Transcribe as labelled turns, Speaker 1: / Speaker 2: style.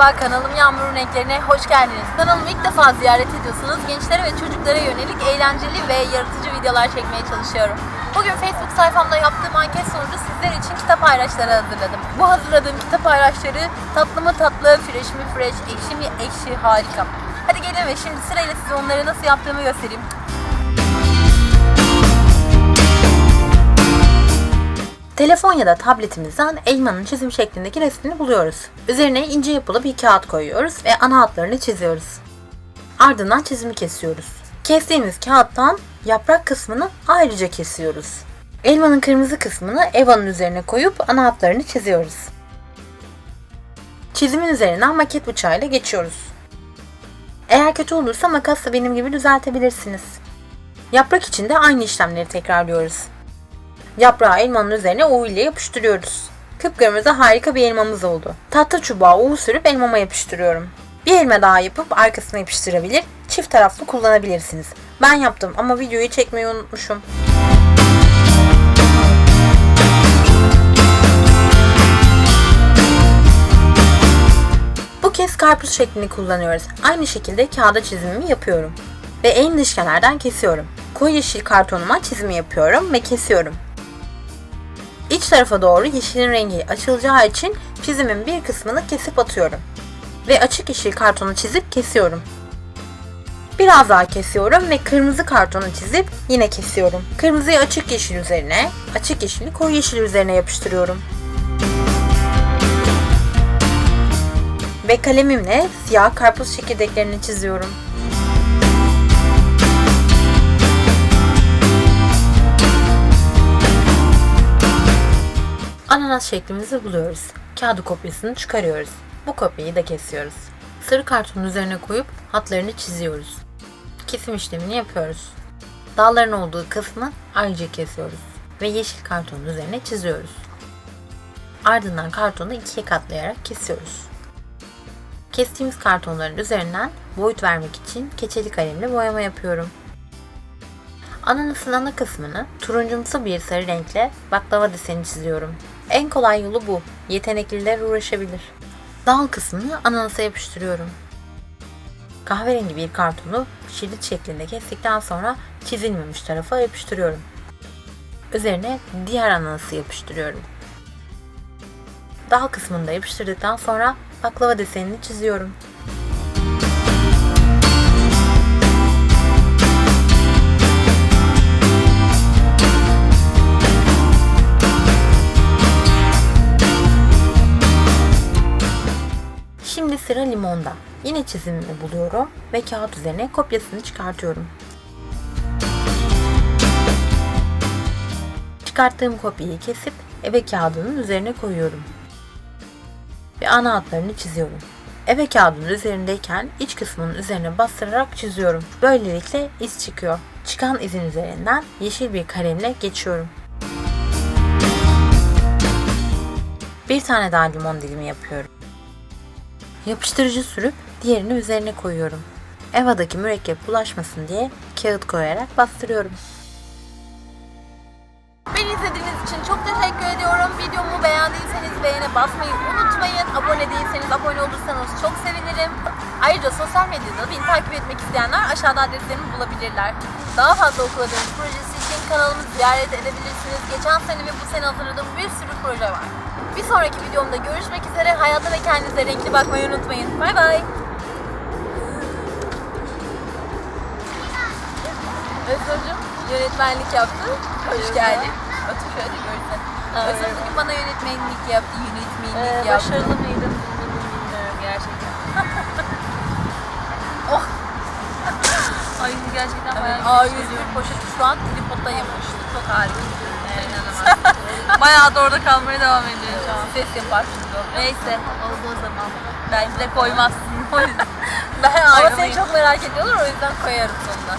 Speaker 1: Merhaba kanalım Yağmur'un renklerine hoş geldiniz. Kanalımı ilk defa ziyaret ediyorsanız gençlere ve çocuklara yönelik eğlenceli ve yaratıcı videolar çekmeye çalışıyorum. Bugün Facebook sayfamda yaptığım anket sonucu sizler için kitap ayraçları hazırladım. Bu hazırladığım kitap ayraçları tatlı mı tatlı, fresh mi fresh, ekşi mi ekşi harika. Hadi gelin ve şimdi sırayla size onları nasıl yaptığımı göstereyim. Telefon ya da tabletimizden elmanın çizim şeklindeki resmini buluyoruz. Üzerine ince yapılı bir kağıt koyuyoruz ve ana hatlarını çiziyoruz. Ardından çizimi kesiyoruz. Kestiğimiz kağıttan yaprak kısmını ayrıca kesiyoruz. Elmanın kırmızı kısmını Eva'nın üzerine koyup ana hatlarını çiziyoruz. Çizimin üzerinden maket bıçağıyla geçiyoruz. Eğer kötü olursa makasla benim gibi düzeltebilirsiniz. Yaprak için de aynı işlemleri tekrarlıyoruz. Yaprağı elmanın üzerine U ile yapıştırıyoruz. Kıpkırmızı harika bir elmamız oldu. Tahta çubuğa U sürüp elmama yapıştırıyorum. Bir elma daha yapıp arkasına yapıştırabilir, çift taraflı kullanabilirsiniz. Ben yaptım ama videoyu çekmeyi unutmuşum. Bu kez karpuz şeklini kullanıyoruz. Aynı şekilde kağıda çizimimi yapıyorum. Ve en dış kenardan kesiyorum. Koyu yeşil kartonuma çizimi yapıyorum ve kesiyorum. İç tarafa doğru yeşilin rengi açılacağı için çizimin bir kısmını kesip atıyorum. Ve açık yeşil kartonu çizip kesiyorum. Biraz daha kesiyorum ve kırmızı kartonu çizip yine kesiyorum. Kırmızıyı açık yeşil üzerine, açık yeşili koyu yeşil üzerine yapıştırıyorum. Ve kalemimle siyah karpuz çekirdeklerini çiziyorum. Ananas şeklimizi buluyoruz. Kağıdı kopyasını çıkarıyoruz. Bu kopyayı da kesiyoruz. Sarı kartonun üzerine koyup hatlarını çiziyoruz. Kesim işlemini yapıyoruz. Dalların olduğu kısmı ayrıca kesiyoruz ve yeşil kartonun üzerine çiziyoruz. Ardından kartonu ikiye katlayarak kesiyoruz. Kestiğimiz kartonların üzerinden boyut vermek için keçeli kalemle boyama yapıyorum. Ananasın ana kısmını turuncumsu bir sarı renkle baklava deseni çiziyorum. En kolay yolu bu. Yetenekliler uğraşabilir. Dal kısmını ananasa yapıştırıyorum. Kahverengi bir kartonu şerit şeklinde kestikten sonra çizilmemiş tarafa yapıştırıyorum. Üzerine diğer ananası yapıştırıyorum. Dal kısmını da yapıştırdıktan sonra baklava desenini çiziyorum. Sıra limonda. Yine çizimimi buluyorum ve kağıt üzerine kopyasını çıkartıyorum. Çıkarttığım kopyayı kesip eve kağıdının üzerine koyuyorum. Ve ana hatlarını çiziyorum. Eve kağıdının üzerindeyken iç kısmının üzerine bastırarak çiziyorum. Böylelikle iz çıkıyor. Çıkan izin üzerinden yeşil bir kalemle geçiyorum. Bir tane daha limon dilimi yapıyorum. Yapıştırıcı sürüp diğerini üzerine koyuyorum. Eva'daki mürekkep bulaşmasın diye kağıt koyarak bastırıyorum. Beni izlediğiniz için çok teşekkür ediyorum. Videomu beğendiyseniz beğene basmayı unutmayın. Abone değilseniz abone olursanız çok sevinirim. Ayrıca sosyal medyada beni takip etmek isteyenler aşağıda adreslerimi bulabilirler. Daha fazla okul projesi kanalımı ziyaret edebilirsiniz. Geçen sene ve bu sene hazırladığım bir sürü proje var. Bir sonraki videomda görüşmek üzere. Hayata ve kendinize renkli bakmayı unutmayın. Bay bay. Özgürcüm yönetmenlik yaptı. Hoş geldin. Otur şöyle görsen. Özgür bugün bana yönetmenlik yaptı, yönetmenlik
Speaker 2: Ee,
Speaker 1: yaptı.
Speaker 2: başarılı mıydım Gerçekten bayağı
Speaker 1: Evet, A101
Speaker 2: hissediyorum.
Speaker 1: poşeti şu an tripodda yapıştı. Çok harika.
Speaker 2: İnanamam. bayağı da orada kalmaya devam ediyor şu an.
Speaker 1: Ses yapar şimdi o.
Speaker 2: Neyse oldu o zaman. Bence de koymazsın.
Speaker 1: Ben Ama seni çok merak ediyorlar o yüzden koyarım sonuna.